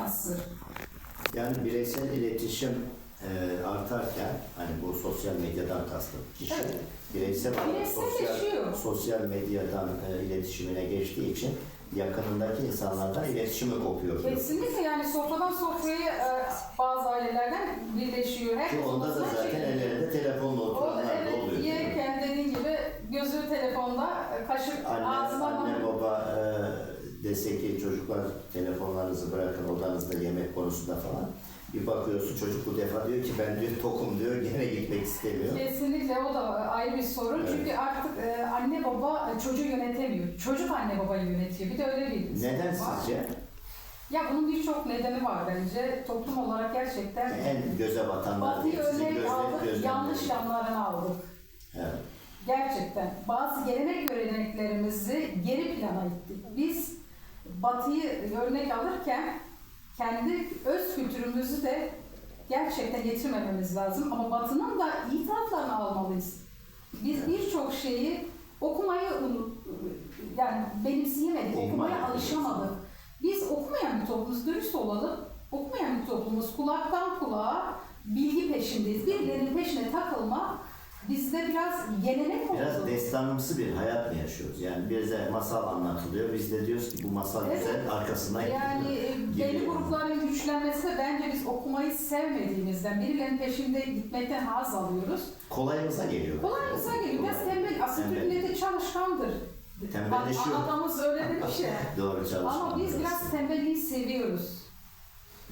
yansır. Yani bireysel iletişim e, artarken hani bu sosyal medyadan kastım kişi Evet. bireysel sosyal, sosyal medyadan e, iletişimine geçtiği için yakınındaki insanlardan iletişimi kopuyor. Kesinlikle yani sofradan sofraya e, bazı ailelerden birleşiyor. Ki Herkes onda da zaten çekiliyor. ellerinde telefonla O oturanlar da evet oluyor. yerken dediğin gibi gözü telefonda, kaşık Anne, ağzına anne baba e, dese ki çocuklar telefonlarınızı bırakın odanızda yemek konusunda falan. Bir bakıyorsun çocuk bu defa diyor ki ben diyor tokum diyor gene gitmek istemiyor. Kesinlikle o da ayrı bir sorun. Evet. Çünkü artık e, anne baba çocuğu yönetemiyor. Çocuk anne babayı yönetiyor. Bir de öyle bir Neden var. sizce? Ya bunun birçok nedeni var bence. Toplum olarak gerçekten En göze batanlar Batı'yı örnek aldık, yanlış yanlarını aldık. Evet. Gerçekten bazı gelenek göreneklerimizi geri plana ittik. Biz Batı'yı örnek alırken kendi öz kültürümüzü de gerçekten getirmememiz lazım. Ama Batı'nın da iyi taraflarını almalıyız. Biz birçok şeyi okumayı yani benimseyemedik, okumaya alışamadık. Biz okumayan bir toplumuz, dürüst olalım. Okumayan bir toplumuz, kulaktan kulağa bilgi peşindeyiz. Birilerinin peşine takılma bizde biraz gelenek oldu. Biraz destanımsı bir hayat mı yaşıyoruz? Yani bize masal anlatılıyor. Biz de diyoruz ki bu masal Evet. güzel, arkasından Yani e, belli grupların güçlenmesi de bence biz okumayı sevmediğimizden, birilerinin peşinde gitmekten haz alıyoruz. Kolayımıza geliyor. Kolayımıza geliyor. Biraz tembel, aslında Tembel. milleti çalışkandır. Tembelleşiyor. Atamız öyle demiş ya. Doğru çalışma. Ama biz biraz tembelliği seviyoruz.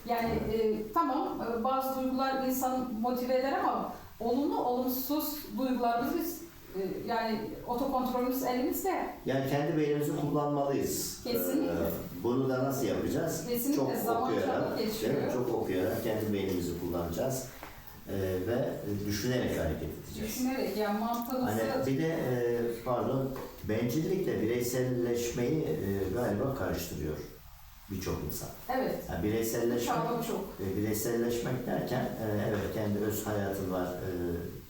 Yani e, tamam e, bazı duygular insanı motive eder ama olumlu olumsuz duygularımızı biz e, yani otokontrolümüz elimizde. Yani kendi beynimizi kullanmalıyız. Kesinlikle. Ee, bunu da nasıl yapacağız? Kesinlikle, zaman okuyarak, geçiyor. değil mi? Çok okuyarak kendi beynimizi kullanacağız. Ee, ve düşünerek hareket edeceğiz. Düşünerek yani mantığımızı Hani bir de e, pardon bencillikle bireyselleşmeyi e, galiba karıştırıyor birçok insan. evet Yani bireyselleşmek, çok. e, bireyselleşmek derken e, evet kendi öz hayatı var, e,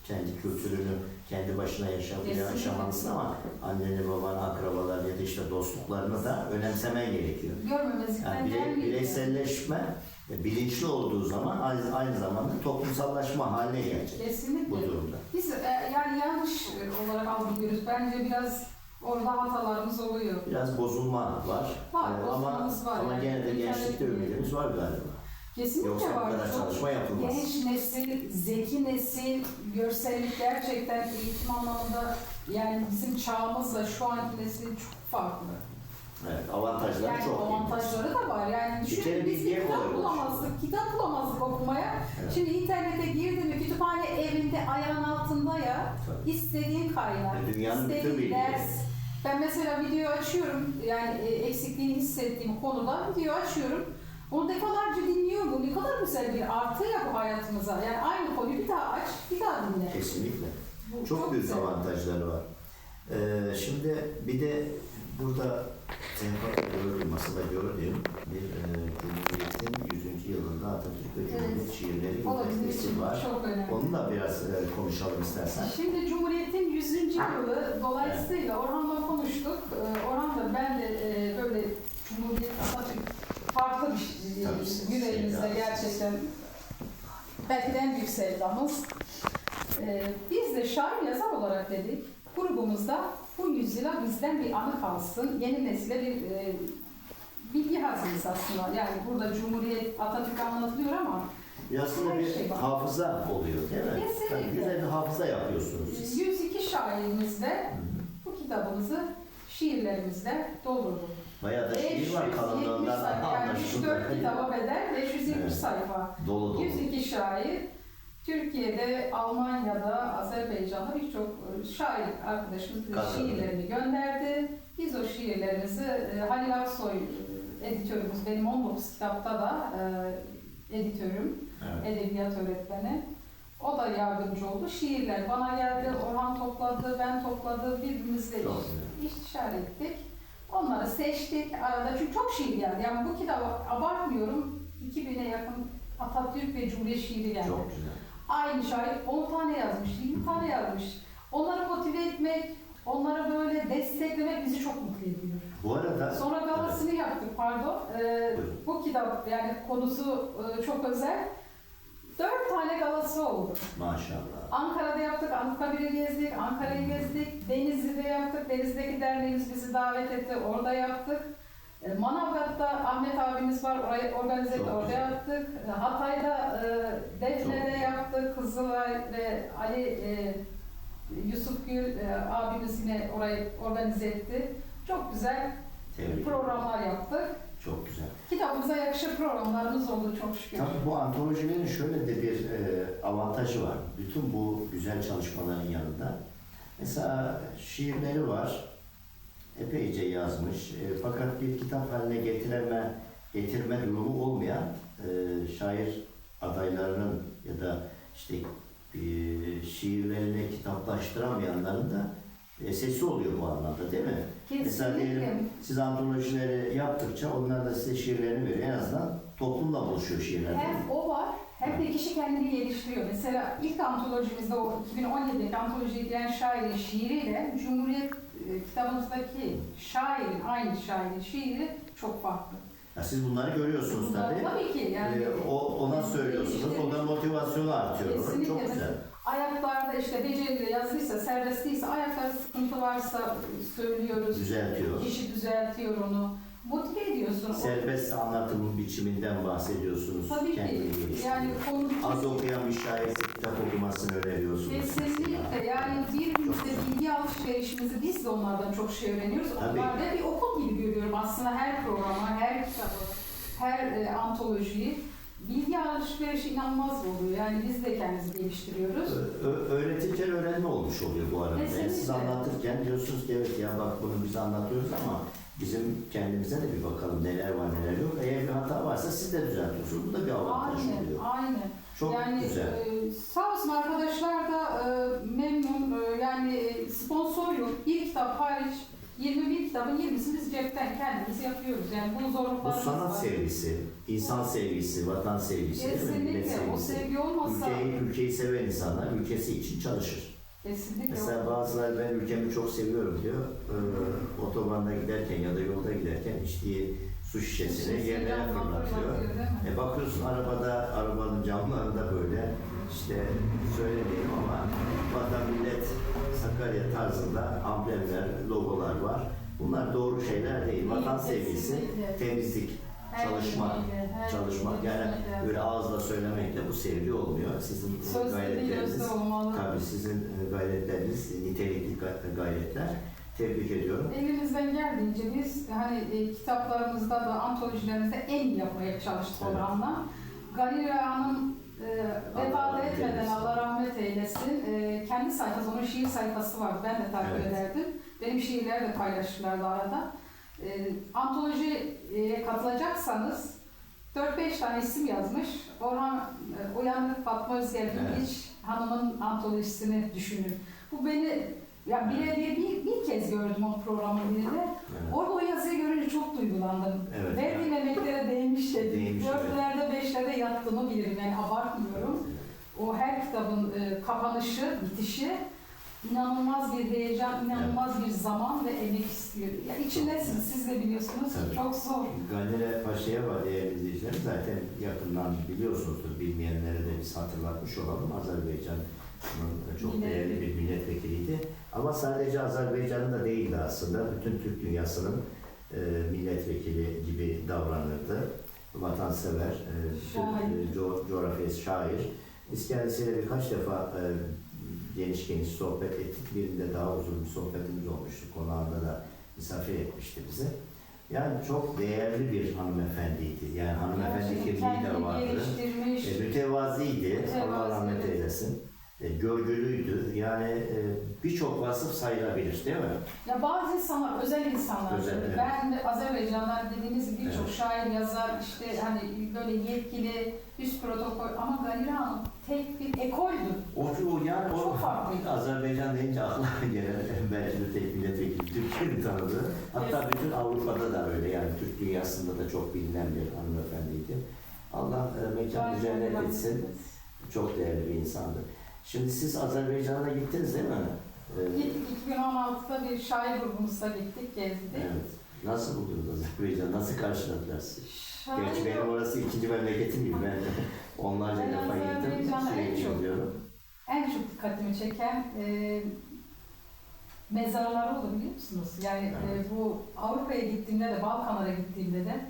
kendi kültürünü kendi başına yaşamaya yaşamalısın ama anneni, babanı, akrabalar ya da işte dostluklarını da önemsemen gerekiyor. Görmemezlikten Yani birey, gelmiyor. bireyselleşme e, bilinçli olduğu zaman aynı, aynı zamanda toplumsallaşma haline gelecek bu Kesinlikle. durumda. Biz e, yani yanlış olarak algılıyoruz. Bence biraz orada hatalarımız oluyor. Biraz bozulma var. Var, Ee, ama var ama yani. gene de gençlikte ümidimiz var galiba. Kesinlikle Yoksa var. Çok çalışma yapılmaz. Genç nesil, zeki nesil, görsellik gerçekten eğitim anlamında yani bizim çağımızla şu anki neslin çok farklı. Evet, avantajları Yani çok. avantajları da var. Yani düşünün biz kitap bulamazdık, kitap bulamazdık okumaya. Evet. Şimdi internete girdin mi kütüphane evinde ayağın altında ya Tabii. istediğin kaynak, bütün istediğin bilgileri. Ben mesela video açıyorum yani e, eksikliğini hissettiğim konuda video açıyorum. Onu defalarca dinliyorum. Bu ne kadar güzel bir artı ya bu hayatımıza. Yani aynı konuyu bir daha aç, bir daha dinle. Kesinlikle. Bu Çok, büyük güzel. avantajları var. Ee, şimdi bir de burada Seyahat gördüğüm, masada gördüğüm bir e, Cumhuriyet'in 100. yılında Atatürk ve Cumhuriyet Evet. şiirleri da için var. çok önemli. Onunla biraz e, konuşalım istersen. Şimdi Cumhuriyet'in 100. yılı dolayısıyla Orhan'la konuştuk. Ee, Orhan da ben de e, böyle Cumhuriyet Atatürk farklı bir şey, yüreğimizde gerçekten belki de en büyük sevdamız. Ee, biz de şair yazar olarak dedik grubumuzda bu yüzyıla bizden bir anı kalsın. Yeni nesile bir e, bilgi hazinesi aslında. Yani burada Cumhuriyet Atatürk anlatılıyor ama Aslında Her bir şey var. hafıza oluyor değil mi? Kesinlikle. Tabii güzel bir hafıza yapıyorsunuz siz. 102 şairimizde kitabımızı şiirlerimizle doldurduk. Bayağı da şiir var 570 kalınlığından sayfa, yani anlaşıldı. 3-4 kitaba bedel 570 Evet. sayfa. Dolu dolu. 102 şair. Türkiye'de, Almanya'da, Azerbaycan'da birçok e, şair arkadaşımız bize Katıldı. şiirlerini gönderdi. Biz o şiirlerimizi e, Halil Aksoy e, editörümüz, benim 19 kitapta da editörüm, Evet. edebiyat öğretmeni. O da yardımcı oldu. Şiirler bana geldi, Orhan topladı, ben topladı, birbirimizle istişare ettik. Onları seçtik arada çünkü çok şiir geldi. Yani bu kitabı abartmıyorum. 2000'e yakın Atatürk ve Cumhuriyet şiiri geldi. Çok güzel. Aynı şair 10 tane yazmış, 20 tane yazmış. Onları motive etmek, onları böyle desteklemek bizi çok mutlu ediyor. Bu arada Sonra galasını yaptık pardon. Ee, Buyurun. bu kitap yani konusu e, çok özel. Dört tane galası oldu. maşallah. Ankara'da yaptık, Anıtkabir'i gezdik, Ankara'yı gezdik, Denizli'de yaptık, Denizli'deki derneğimiz bizi davet etti, orada yaptık. E, Manavgat'ta Ahmet abimiz var, orayı organize etti, orada güzel. yaptık. E, Hatay'da e, Defne'de yaptık, Kızılay ve Ali e, Yusuf Gül e, abimiz yine orayı organize etti. Çok güzel Tebrik programlar yaptık. Çok güzel. Kitabımıza yakışır programlarımız oldu çok şükür. Tabii bu antolojilerin şöyle de bir e, avantajı var. Bütün bu güzel çalışmaların yanında. Mesela şiirleri var. Epeyce yazmış. E, fakat bir kitap haline getireme, getirme durumu olmayan e, şair adaylarının ya da işte e, şiirlerini kitaplaştıramayanların da sesi oluyor bu anlamda değil mi? Mesela Kesinlikle. diyelim siz antolojileri yaptıkça onlar da size şiirlerini veriyor. En azından toplumla buluşuyor şiirler. Hem o var hem de kişi kendini geliştiriyor. Mesela ilk antolojimizde o 2017'deki antolojiye giren şairin şiiriyle Cumhuriyet e, kitabımızdaki şairin, aynı şairin şiiri çok farklı. Ya siz bunları görüyorsunuz Bunlar tabii. tabii ki yani Ee, o, ona söylüyorsunuz. O da motivasyonu artıyor. Kesinlikle. Çok güzel. Ayaklarda işte becerili yazılıysa, serbest değilse, ayaklarda sıkıntı varsa söylüyoruz. Düzeltiyor. Kişi düzeltiyor onu. Motive ediyorsun. Serbest anlatım biçiminden bahsediyorsunuz. Tabii Kendini ki. Yani konu Az okuyan bir şair kitap okumasını öneriyorsunuz. Kesinlikle yani birbirimize bilgi alışverişimizi biz de onlardan çok şey öğreniyoruz. Tabii. Onlar da bir okul gibi görüyorum aslında her programa, her kitabı, her e, antolojiyi. Bilgi alışverişi inanılmaz oluyor. Yani biz de kendimizi geliştiriyoruz. Ö- öğretirken öğrenme olmuş oluyor bu arada. Yani siz Kesinlikle. anlatırken diyorsunuz ki evet ya bak bunu biz anlatıyoruz ama bizim kendimize de bir bakalım neler var neler yok. Eğer bir hata varsa siz de düzeltiyorsunuz. Bu da bir avantaj Aynen, oluyor. aynen. Çok yani güzel. e, sağ olsun arkadaşlar da e, memnun. E, yani e, sponsor yok. Bir kitap hariç 21 kitabın 20'sini biz cepten kendimiz yapıyoruz. Yani bu Bu zorluklarımız sanat var. sevgisi, insan sevgisi, vatan sevgisi değil mi? Kesinlikle. O sevgi olmasa Ülkeyi, ülkeyi seven insanlar ülkesi için çalışır. kesinlikle Mesela bazıları ben ülkemi çok seviyorum diyor. Ee, otobanda giderken ya da yolda giderken içtiği su şişesini yerlere fırlatıyor. E bakıyorsun arabada, arabanın camlarında böyle işte söylemeyeyim ama vatan millet Sakarya tarzında amblemler, logolar var. Bunlar doğru şeyler değil. Vatan sevgisi, temizlik, çalışmak, çalışmak. Yani böyle ağızla söylemekle bu sevgi olmuyor. Sizin değil, gayretleriniz, tabii sizin e, gayretleriniz, nitelikli ga- gayretler. Tebrik ediyorum. Elimizden geldiğince biz hani e, kitaplarımızda da antolojilerimizde en iyi yapmaya çalıştık Evet. oranla. Galileo Hanım vefat rahmet etmeden. Allah rahmet eylesin. E, kendi sayfası, onun şiir sayfası vardı. Ben de takip Evet. ederdim. Benim şiirler de paylaşırlardı arada. E, antolojiye katılacaksanız 4-5 tane isim yazmış. Orhan e, Uyanık Fatma Özger Evet. Bilgiç Hanım'ın antolojisini düşünün. Bu beni ya birebir bir, bir kez gördüm o programın birinde. Evet. Orada o yazıyı görünce çok duygulandım. Evet. Verdiğim emeklere değmiş dedim. Değmiş, evet. Beşlerde yattığımı bilirim yani abartmıyorum. O her kitabın e, kapanışı, bitişi inanılmaz bir heyecan, inanılmaz bir zaman ve emek istiyor. Ya içindesiniz, siz de biliyorsunuz. Tabii. Çok zor. Gandere Paşa'ya var değerli izleyicilerim. Zaten yakından biliyorsunuzdur. Bilmeyenlere de biz hatırlatmış olalım. Azerbaycan'ın çok değerli bir milletvekiliydi. Ama sadece Azerbaycan'ın da değildi aslında. Bütün Türk dünyasının e, milletvekili gibi davranırdı. Vatansever, e, e, co- coğrafyası şair. Biz kendisiyle birkaç defa e, geniş geniş sohbet ettik. Birinde daha uzun bir sohbetimiz olmuştu. Konağında da misafir etmişti bizi. Yani çok değerli bir hanımefendiydi. Yani hanımefendi kimliği de vardı. geliştirmiş. E, mütevaziydi. Allah rahmet eylesin. E, görgülüydü. Yani e, birçok vasıf sayılabilir değil mi? Ya bazı insanlar, özel insanlar. Özel, evet. Ben de Azerbaycan'dan dediğiniz gibi birçok Evet. şair, yazar, işte hani böyle yetkili, üst protokol ama Galile Hanım tek bir ekoldü. O, o yani o Çok farklıydı. Azerbaycan deyince akla gelen belki de tek milletvekili Türkiye'nin tanıdığı. Hatta Evet. bütün Avrupa'da da öyle yani Türk dünyasında da çok bilinen bir hanımefendiydi. Allah e, mekanı cennet etsin. Çok değerli bir insandı. Şimdi siz Azerbaycan'a gittiniz değil mi? Ee, Gittik 2016'da bir şair grubumuzla gittik, gezdik. Evet. Nasıl buldunuz Azerbaycan? Nasıl karşıladılar sizi? Gerçi benim orası ikinci memleketim gibi. Ben onlarca Ben defa gittim. Sürekli çok- gidiyorum. en çok dikkatimi çeken e, mezarlar oldu biliyor musunuz? Yani Evet. e, bu Avrupa'ya gittiğimde de Balkanlara gittiğimde de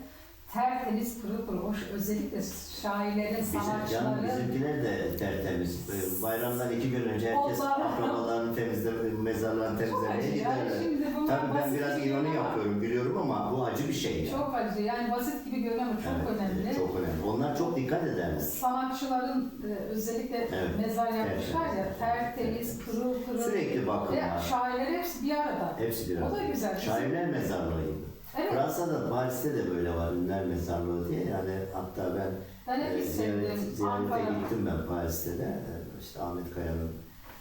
tertemiz pırıl pırıl. O, özellikle şairlerin, Bizim, sanatçıların bizimkiler de tertemiz. Bayramdan iki gün önce herkes Onlar- akrabalarını temizlemeye, mezarlarını çok temizlemeye. Yani giderler. bunlar Tabii ben biraz ironi yapıyorum biliyorum ama bu acı bir şey. yani. Çok acı. Yani basit gibi görünüyor ama çok Evet, önemli. çok önemli. Onlar çok dikkat ederler. Sanatçıların e, özellikle Evet, mezar yapmışlar ya evet, tertemiz, evet. pırıl pırıl. Sürekli bakım Ve şairler hepsi bir arada. Hepsi bir O arada. da güzel. Şairler mezarlığı gibi. Evet. Fransa'da, Paris'te de böyle var ünlüler mezarlığı diye. Yani hatta ben Ben e, ziyaret, ziyarete gittim ben Paris'te de. E, İşte Ahmet Kaya'nın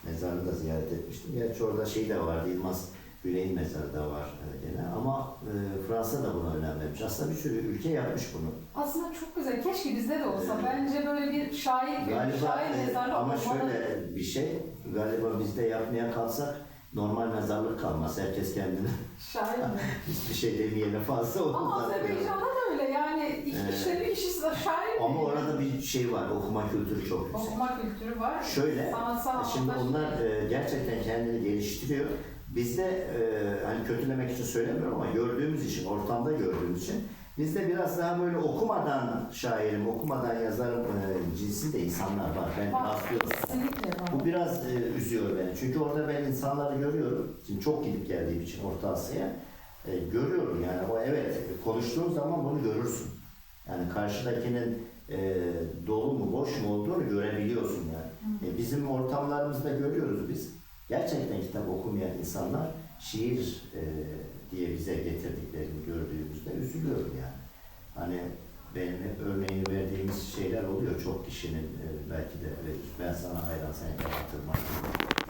mezarını da ziyaret etmiştim. Gerçi orada şey de vardı, Yılmaz Güney'in mezarı da var e, gene. Ama e, Fransa da buna önem vermiş. Aslında bir sürü ülke yapmış bunu. Aslında çok güzel. Keşke bizde de olsa. Evet. Bence böyle bir şair, Galiba şair e, mezarı ama olmalı. şöyle bir şey, galiba bizde yapmaya kalksak normal mezarlık kalmaz. Herkes kendine Şair mi? hiçbir şey demeyene fazla olur. Ama Azerbaycan'da da öyle. Yani kişide bir kişi şair mi? Ama orada bir şey var, okuma kültürü çok yüksek. Okuma kültürü var. Şöyle, Sanatsal şimdi anlamda onlar e, gerçekten kendini geliştiriyor. Bizde e, hani kötülemek için söylemiyorum ama gördüğümüz için, ortamda gördüğümüz için bizde biraz daha böyle okumadan şairim, okumadan yazarım e, cinsinde insanlar var. Ben Var. rastlıyorum. Kesinlikle. Bu biraz e, üzüyor beni. Çünkü orada ben insanları görüyorum. Şimdi çok gidip geldiğim için Orta Asya'ya e, görüyorum yani. O evet konuştuğun zaman bunu görürsün. Yani karşıdakinin e, dolu mu boş mu olduğunu görebiliyorsun yani. E, bizim ortamlarımızda görüyoruz biz. Gerçekten kitap okumayan insanlar şiir e, diye bize getirdiklerini gördüğümüzde üzülüyorum yani. Hani benim hep örneğini verdiğimiz şeyler oluyor. Çok kişinin e, belki de. Ben sana hayran, sen kapatırma.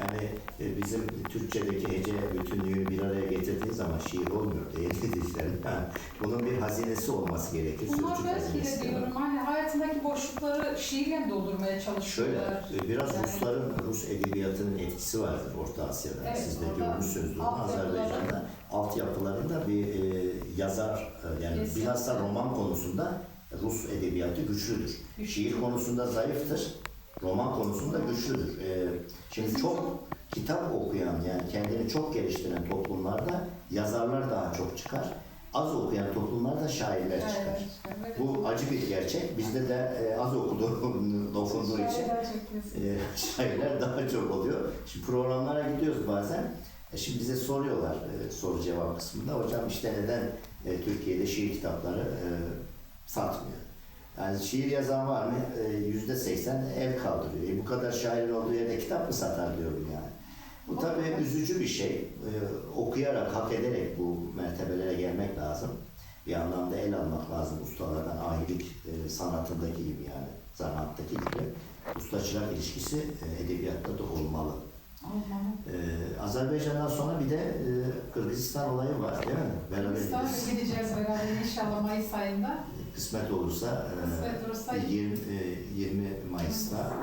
Yani e, bizim Türkçedeki hece bütünlüğünü bir araya getirdiği zaman şiir olmuyor değerli dinleyicilerim. Yani bunun bir hazinesi olması gerekir. Bunlar belki de diyorum hani hayatındaki boşlukları şiirle doldurmaya Şöyle, çalışıyorlar. e, biraz Yani- Rusların, Rus edebiyatının etkisi vardır Orta Asya'da. Evet, Siz de görmüşsünüzdür. Azerbaycan'da altyapılarında bir e, yazar, e, yani Kesinlikle. bilhassa roman konusunda Rus edebiyatı güçlüdür. Güçlü. Şiir konusunda zayıftır, roman konusunda güçlüdür. E, şimdi çok kitap okuyan, yani kendini çok geliştiren toplumlarda yazarlar daha çok çıkar. Az okuyan toplumlarda şairler çıkar. Evet. Bu acı bir gerçek. Bizde de e, az okuduğu, okunduğu için e, şairler daha çok oluyor. Şimdi programlara gidiyoruz bazen. E, şimdi bize soruyorlar e, soru cevap kısmında. Hocam işte neden e, Türkiye'de şiir kitapları e, satmıyor? Yani şiir yazan var mı? E, Yüzde seksen el kaldırıyor. E, bu kadar şairin olduğu yerde kitap mı satar diyorum yani. Bu tabii üzücü bir şey. E, okuyarak, hak ederek bu mertebelere gelmek lazım. Bir anlamda el almak lazım ustalardan. Ahilik e, sanatındaki gibi yani. Zanaattaki gibi. Usta çırak ilişkisi e, edebiyatta da olmalı. Olmalı. E, Azerbaycan'dan sonra bir de e, Kırgızistan olayı var değil mi? Beraber gideriz. gideceğiz beraber inşallah Mayıs ayında. Kısmet olursa, e, Kısmet olursa 20, e, 20 Mayıs'ta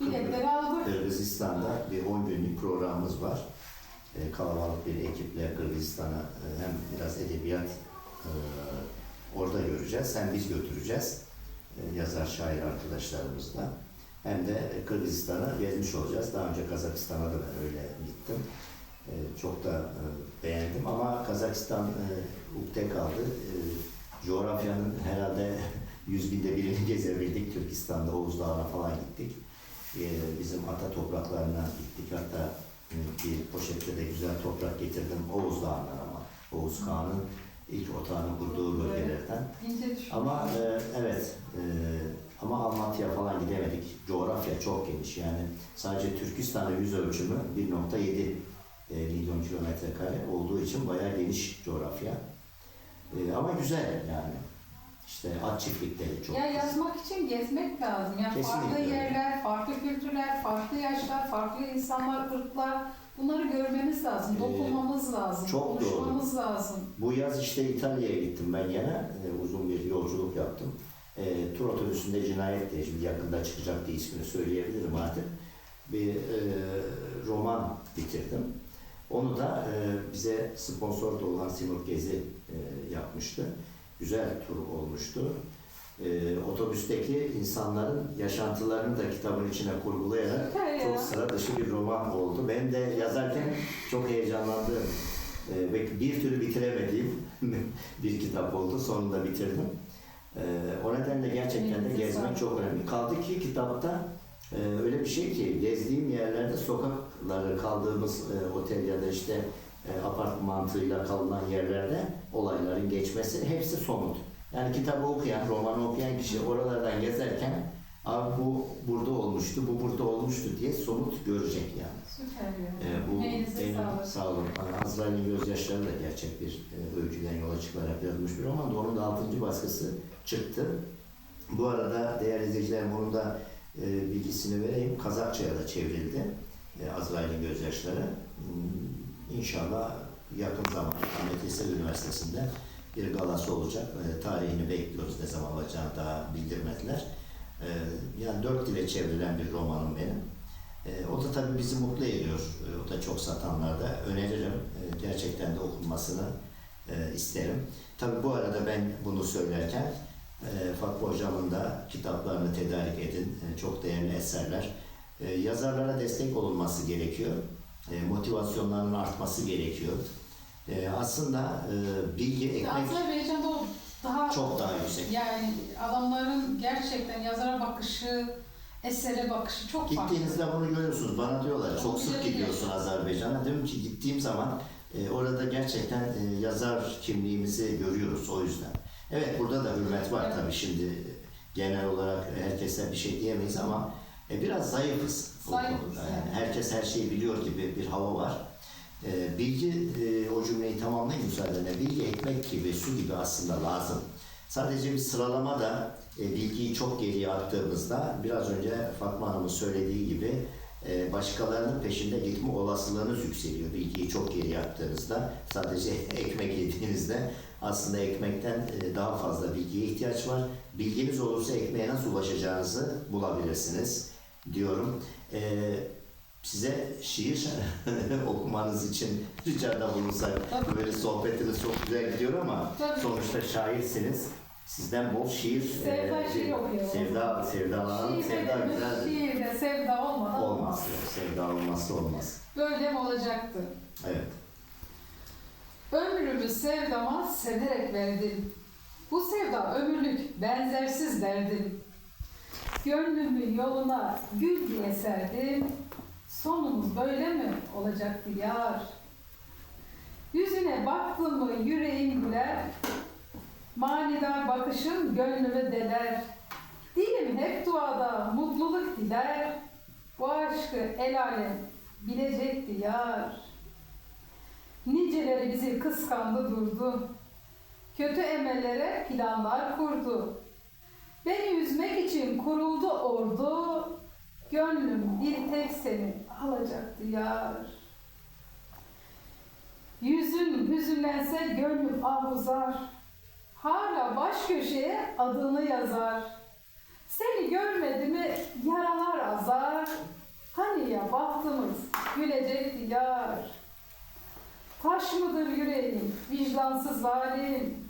e, biletleri aldık. Kırgızistan'da bir 10 günlük programımız var. E, kalabalık bir ekiple Kırgızistan'a e, hem biraz edebiyat e, orada göreceğiz hem biz götüreceğiz e, yazar şair arkadaşlarımızla. Hem de Kırgızistan'a gezmiş olacağız. Daha önce Kazakistan'a da ben öyle gittim. E, çok da e, beğendim ama Kazakistan e, ukde kaldı. Coğrafyanın herhalde yüz binde birini gezebildik. Türkistan'da Oğuz Dağı'na falan gittik. E, bizim ata topraklarına gittik. Hatta e, bir poşette de güzel toprak getirdim. Oğuz Dağı'ndan ama. Oğuz Kağan'ın ilk otağını kurduğu bölgelerden. Ama e, evet, e, ama Almatya'ya falan gidemedik. Coğrafya çok geniş. Yani sadece Türkistan'ın yüz ölçümü 1.7 e, milyon kilometre kare olduğu için bayağı geniş coğrafya. E, ama güzel yani. İşte at çiftlikleri çok. Ya yazmak için gezmek lazım. Yani Kesinlikle farklı öyle. yerler, farklı kültürler, farklı yaşlar, farklı insanlar, ırklar bunları görmemiz lazım, Ee, dokunmamız lazım, çok konuşmamız lazım. Bu yaz işte İtalya'ya gittim ben gene. E, uzun bir yolculuk yaptım. E, tur otobüsünde cinayet diye, şimdi yakında çıkacak diye ismini söyleyebilirim artık. Bir e, roman bitirdim. Onu da e, bize sponsor da olan Simur Gezi e, yapmıştı. Güzel tur olmuştu. E, otobüsteki insanların yaşantılarını da kitabın içine kurgulayarak ya. çok sıra dışı bir roman oldu. Ben de yazarken çok heyecanlandım. E, ve bir türlü bitiremediğim bir kitap oldu. Sonunda bitirdim. E, o nedenle gerçekten de gezmek çok önemli. Kaldı ki kitapta e, öyle bir şey ki gezdiğim yerlerde sokakları kaldığımız e, otel ya da işte e, apart mantığıyla kalınan yerlerde olayların geçmesi hepsi somut. Yani kitabı okuyan, romanı okuyan kişi oralardan gezerken abi bu burada olmuştu, bu burada olmuştu diye somut görecek yani. Süper. Ee, bu benim sağlık. sağ olun. Azrail'in gözyaşları da gerçek bir e, öyküden yola çıkarak yazılmış bir roman. Onun da 6. baskısı çıktı. Bu arada değerli izleyicilerim onun da e, bilgisini vereyim. Kazakça'ya da çevrildi. E, Azrail'in gözyaşları. Hmm, İnşallah yakın zamanda Ahmet Yesevi Üniversitesi'nde bir galası olacak. Tarihini bekliyoruz. Ne zaman olacağını daha bildirmediler. E, yani dört dile çevrilen bir romanım benim. E, o da tabii bizi mutlu ediyor. O da çok satanlarda. Öneririm. Gerçekten de okunmasını isterim. Tabii bu arada ben bunu söylerken e, Fatma Hocam'ın da kitaplarını tedarik edin. Çok değerli eserler. E, yazarlara destek olunması gerekiyor. E, motivasyonlarının artması gerekiyor. E, aslında e, bilgi, ekmek Azerbaycan'da o daha çok daha yüksek. yani adamların gerçekten yazara bakışı, esere bakışı çok farklı. Gittiğinizde bunu görüyorsunuz. Bana diyorlar çok sık gidiyorsun Azerbaycan'a. Diyorum ki gittiğim zaman e, orada gerçekten e, yazar kimliğimizi görüyoruz o yüzden. Evet burada da hürmet var Evet. tabii şimdi genel olarak herkese bir şey diyemeyiz ama e, biraz zayıfız. Zayıfız. Yani herkes her şeyi biliyor gibi bir hava var. E, bilgi, e, o cümleyi tamamlayayım müsaadenle. Bilgi ekmek gibi, su gibi aslında lazım. Sadece bir sıralama da e, bilgiyi çok geriye attığımızda biraz önce Fatma Hanım'ın söylediği gibi e, başkalarının peşinde gitme olasılığınız yükseliyor. Bilgiyi çok geriye attığınızda sadece ekmek yediğinizde aslında ekmekten e, daha fazla bilgiye ihtiyaç var. Bilginiz olursa ekmeğe nasıl ulaşacağınızı bulabilirsiniz diyorum. E, size şiir okumanız için ricada bulunsak böyle sohbetiniz çok güzel gidiyor ama Tabii. sonuçta şairsiniz. Sizden bol şiir, Sevda e, şiir okuyor. Sevda, sevdalanın, sevda Şiirde, güzeldir. şiirde sevda olmadan Olmaz. Sevda olmazsa olmaz. Böyle mi olacaktı? Evet. Ömrümü sevdama severek verdim. Bu sevda ömürlük, benzersiz derdim. Gönlümü yoluna gül diye serdim. Sonumuz böyle mi olacaktı yar? Yüzüne baktım mı yüreğim güler. Manidar bakışın gönlümü deler. Dilim hep duada mutluluk diler. Bu aşkı el alem bilecekti yar. Niceleri bizi kıskandı durdu. Kötü emellere planlar kurdu. Beni üzmek için kuruldu ordu. Gönlüm bir tek seni alacaktı yar. Yüzün hüzünlense gönlüm ah uzar. Hala baş köşeye adını yazar. Seni görmedi mi yaralar azar. Hani ya bahtımız gülecekti yar. Taş mıdır yüreğim, vicdansız zalim?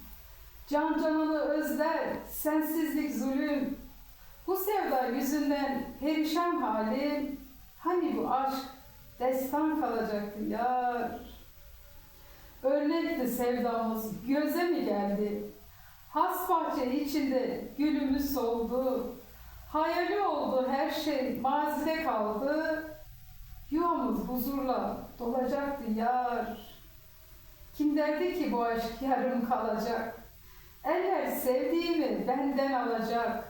Can canını özler, sensizlik zulüm. Bu sevda yüzünden perişan halim. Hani bu aşk destan kalacaktı yar. Örnekti sevdamız, göze mi geldi? Has bahçe içinde gülümüz soldu. Hayali oldu her şey mazide kaldı. Yuvamız huzurla dolacaktı yar. Kim derdi ki bu aşk yarım kalacak? Eller sevdiğimi benden alacak.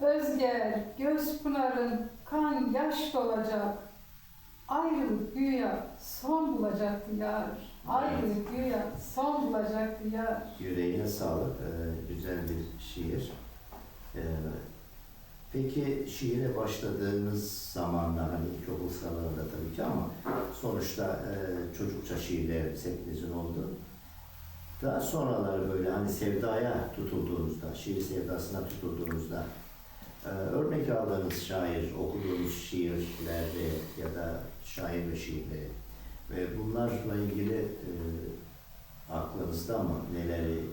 Özger, göz pınarın kan yaş dolacak. Ayrılık güya son bulacaktı yar. Ayrılık güya son bulacaktı yar. Yüreğine sağlık. Ee, güzel bir şiir. Ee, peki şiire başladığınız zamanlar hani ilkokul sıralarında tabii ki ama sonuçta e, çocukça şiirler hepinizin oldu. Daha sonralar böyle hani sevdaya tutulduğunuzda, şiir sevdasına tutulduğunuzda e, örnek aldığınız şair, okuduğunuz şiirlerde ya da şair ve şiirleri Ve bunlarla ilgili e, aklınızda mı neleri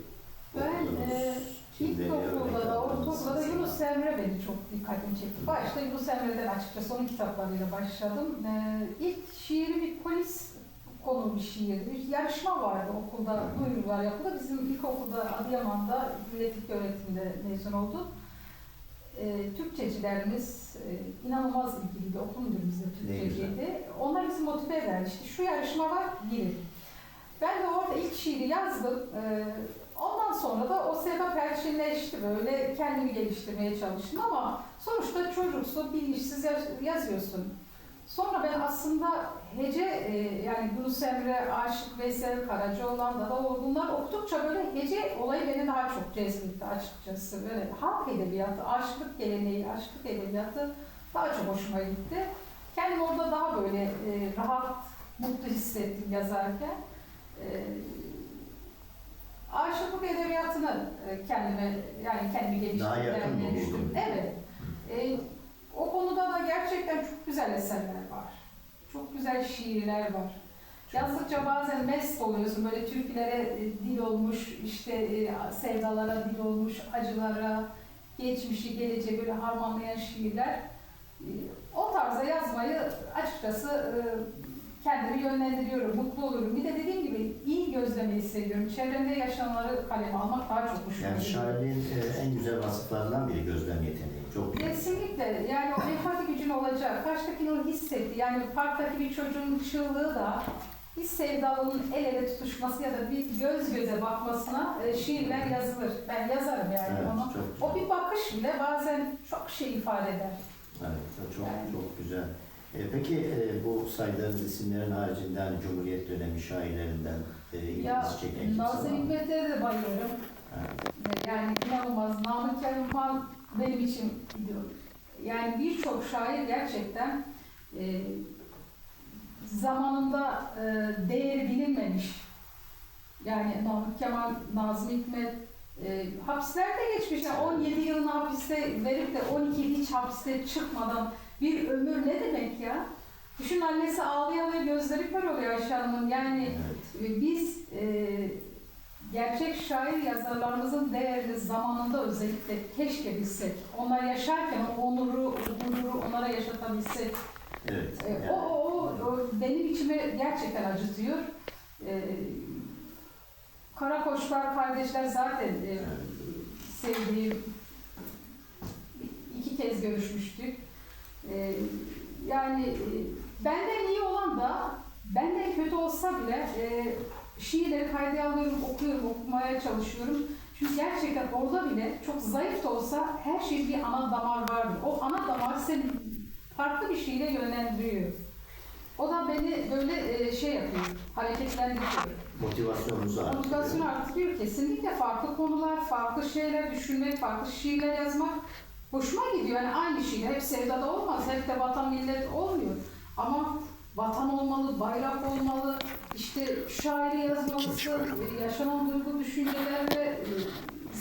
Ben, e, İlkokulda ortaokulda? Yunus Emre beni çok dikkatimi çekti. Başta Yunus Emre'den açıkçası onun kitaplarıyla başladım. Ee, ilk şiiri bir polis konu bir şiirdi. Bir yarışma vardı okulda, duyurular yapıldı. Bizim ilkokulda Adıyaman'da üretlik öğretimde mezun oldu. Ee, Türkçecilerimiz e, inanılmaz ilgiliydi. Okul müdürümüz de Türkçeciydi. Onlar bizi motive ederdi. İşte şu yarışma var, girin. Ben de orada ilk şiiri yazdım. Ee, Ondan sonra da o sevda perçinleşti böyle kendimi geliştirmeye çalıştım ama sonuçta çocuksu, bilinçsiz yaz- yazıyorsun. Sonra ben aslında hece e, yani Yunus Emre, Aşık Veysel, Karacaoğlan'da da o- bunlar okudukça böyle hece olayı beni daha çok cezbetti açıkçası. Böyle halk edebiyatı, aşıklık geleneği, aşıklık edebiyatı daha çok hoşuma gitti. Kendimi orada daha böyle e, rahat, mutlu hissettim yazarken. E, aşıklık edebiyatını e, kendime yani geliştirmeye düştüm. buldun? Evet. E, o konuda da gerçekten çok güzel eserler var. Çok güzel şiirler var. Yazdıkça bazen mest oluyorsun. Böyle türkülere e, dil olmuş, işte e, sevdalara dil olmuş, acılara, geçmişi, geleceği böyle harmanlayan şiirler. E, O tarzda yazmayı açıkçası kendimi yönlendiriyorum, mutlu oluyorum. Bir de dediğim gibi iyi gözlemeyi seviyorum. Çevremde yaşananları kaleme almak daha çok hoşuma Yani gidiyor. şairliğin e, en güzel vasıflarından biri gözlem yeteneği. Çok. Kesinlikle. Yani o empati gücün olacak. Karşıdakini o hissetti. Yani parktaki bir çocuğun çığlığı da bir sevdalının el ele tutuşması ya da bir göz göze bakmasına e, şiirler yazılır. Ben yazarım yani Evet, onu. çok güzel. O bir bakış bile bazen çok şey ifade eder. Evet, çok Yani. çok güzel. E, peki e, bu saydığınız isimlerin haricinde hani Cumhuriyet dönemi şairlerinden e, ilginizi çeken kimse var Nazım mı? Hikmet'e de bayılıyorum. Evet. Yani inanılmaz. Namık Kemal benim için idol. Yani birçok şair gerçekten e, zamanında e, değeri bilinmemiş. Yani Namık Kemal, Nazım Hikmet e, hapislerde geçmiş. Yani 17 yılını hapiste verip de 12 yıl hiç hapiste çıkmadan bir ömür ne demek ya? Düşün annesi ağlıyor ve gözleri kör oluyor Ayşe Hanım'ın. Yani Evet. e, Biz e, gerçek şair yazarlarımızın değerini zamanında özellikle keşke bilsek. Onlar yaşarken o onuru, gururu onlara yaşatabilsek. Evet. E, yani- o, o, o, benim içime gerçekten acıtıyor. E, Karakoçlar kardeşler zaten e, sevdiğim iki kez görüşmüştük. E, yani e, benden iyi olan da benden kötü olsa bile e, şiirleri kayda alıyorum, okuyorum, okumaya çalışıyorum. Çünkü gerçekten orada bile çok zayıf da olsa her şeyin bir ana damar vardır. O ana damar seni farklı bir şeyle yönlendiriyor. O da beni böyle e, şey yapıyor, hareketlendiriyor. Motivasyonunuzu artırıyor. Motivasyonu artırıyor kesinlikle farklı konular, farklı şeyler düşünmek, farklı şiirler yazmak hoşuma gidiyor. Yani aynı şiir hep sevdada olmaz, hep de vatan millet olmuyor. Ama vatan olmalı, bayrak olmalı, işte şairi yazmalısın, yaşanan duygu düşüncelerle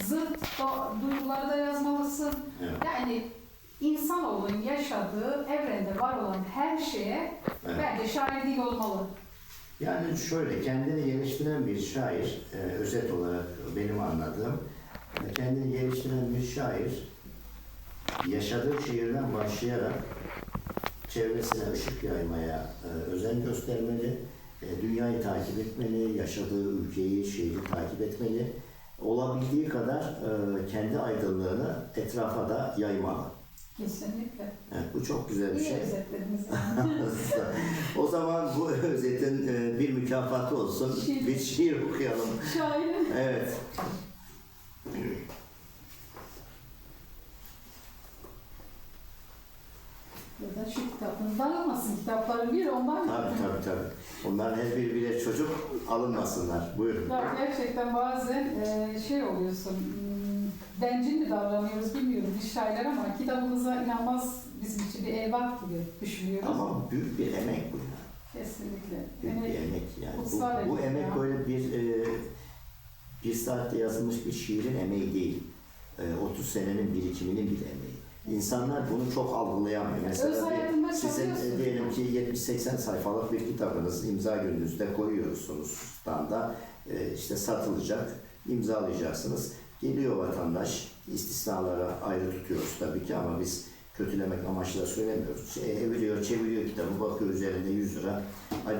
zıt da, duyguları da yazmalısın. Evet. Yani insanoğlunun yaşadığı, evrende var olan her şeye Evet. bence şair değil olmalı. Yani şöyle kendini geliştiren bir şair, e, özet olarak benim anladığım, e, kendini geliştiren bir şair yaşadığı şehirden başlayarak çevresine ışık yaymaya e, özen göstermeli, e, dünyayı takip etmeli, yaşadığı ülkeyi, şehri takip etmeli. Olabildiği kadar e, kendi aydınlığını etrafa da yaymalı. Kesinlikle. Evet, bu çok güzel bir İyi şey. özetlediniz. o zaman bu özetin e, bir mükafatı olsun. Şiir. Bir şiir okuyalım. Şairin Evet. Ya da şu kitabın dağılmasın kitapların bir ondan. Tabii tabii tabii. Onların her biri birer çocuk alınmasınlar. Buyurun. Ya gerçekten bazen e, şey oluyorsun, hmm, bencil mi davranıyoruz bilmiyorum biz şairler ama kitabımıza inanmaz bizim için bir evlat gibi düşünüyoruz. Ama büyük bir emek bu ya. Kesinlikle. Büyük bir emek yani. Bu, bu emek emek ya. böyle bir e, bir saatte yazılmış bir şiirin emeği değil. E, 30 senenin birikiminin bir emeği. İnsanlar bunu çok algılayamıyor. Mesela bir- sizin e, diyelim ki 70-80 sayfalık bir kitabınız imza gününüzde koyuyorsunuz standa e, işte satılacak, imzalayacaksınız. Geliyor vatandaş, istisnalara ayrı tutuyoruz tabii ki ama biz kötülemek amaçla söylemiyoruz. E, eviriyor, çeviriyor kitabı, bakıyor üzerinde 100 lira.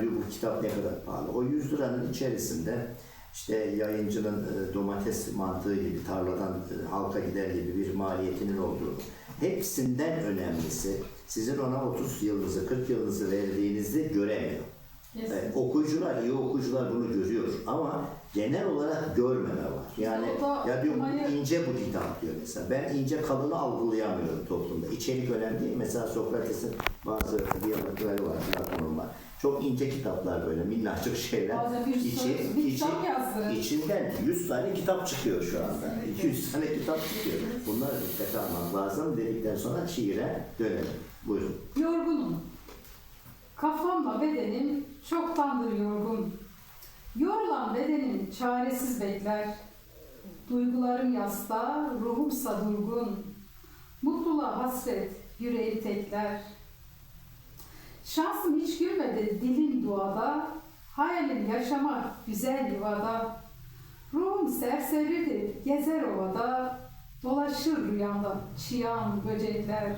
Diyor bu kitap ne kadar pahalı. O 100 liranın içerisinde işte yayıncının e, domates mantığı gibi tarladan e, halka gider gibi bir maliyetinin olduğu. Hepsinden önemlisi sizin ona 30 yılınızı 40 yılınızı verdiğinizi göremiyor. Evet, okuyucular, iyi okuyucular bunu görüyor ama genel olarak görmeme var. Yani da ya diyor okumayı- ince bu kitap diyor mesela. Ben ince kalını algılayamıyorum toplumda. İçerik önemli değil. Mesela Sokrates'in bazı diyalogları var, Platon'un var. Çok ince kitaplar böyle minnacık şeyler. Bir İçi, bir içi, içinden 100 tane kitap çıkıyor şu anda. Kesinlikle. 200 tane kitap çıkıyor. Bunları dikkate almak lazım dedikten sonra şiire dönelim. Buyurun. Yorgunum. Kafamla bedenim çoktandır yorgun. Yorulan bedenim çaresiz bekler. Duygularım yasta, ruhumsa durgun. Mutluluğa hasret, yüreği tekler. Şansım hiç gülmedi dilim duada. Hayalim yaşamak güzel yuvada. Ruhum serseridir, gezer ovada. Dolaşır rüyamda çıyan böcekler.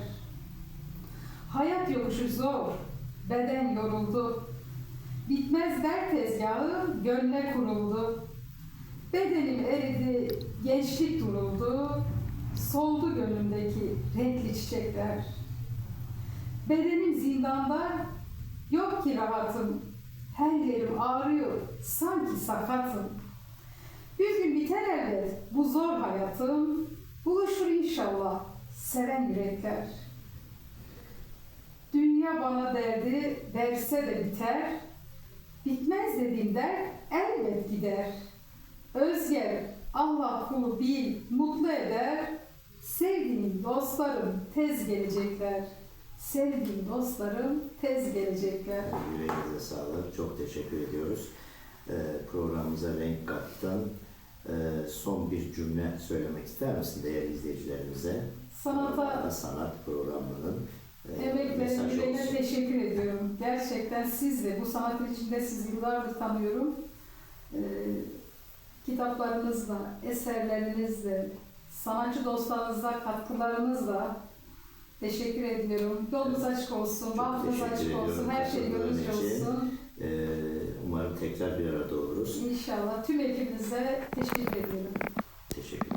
Hayat yokuşu zor, beden yoruldu. Bitmez dert tezgahı gönle kuruldu. Bedenim eridi, gençlik duruldu. Soldu gönlümdeki renkli çiçekler. Bedenim zindanda, yok ki rahatım. Her yerim ağrıyor, sanki sakatım. Bir gün biter elbet bu zor hayatım. Buluşur inşallah seven yürekler. Dünya bana derdi verse de biter. Bitmez dediğim dert elbet gider. Özger Allah kulu bil mutlu eder. Sevdiğim dostlarım tez gelecekler. Sevdiğim dostlarım tez gelecekler. Yüreğinize sağlık. Çok teşekkür ediyoruz. Ee, programımıza renk kattın. Ee, son bir cümle söylemek ister misin değerli izleyicilerimize? Sanata Sanat programının e, Emek veren mesajı yüreğine olsun. teşekkür ediyorum. Gerçekten siz de bu sanatın içinde sizi yıllardır tanıyorum. Ee, kitaplarınızla, eserlerinizle, sanatçı dostlarınızla, katkılarınızla teşekkür ediyorum. Yolunuz açık olsun, bahtınız açık olsun, her şey gönlünüzce olsun. Ee, umarım tekrar bir arada oluruz. İnşallah tüm ekibinize teşekkür ediyorum. Teşekkür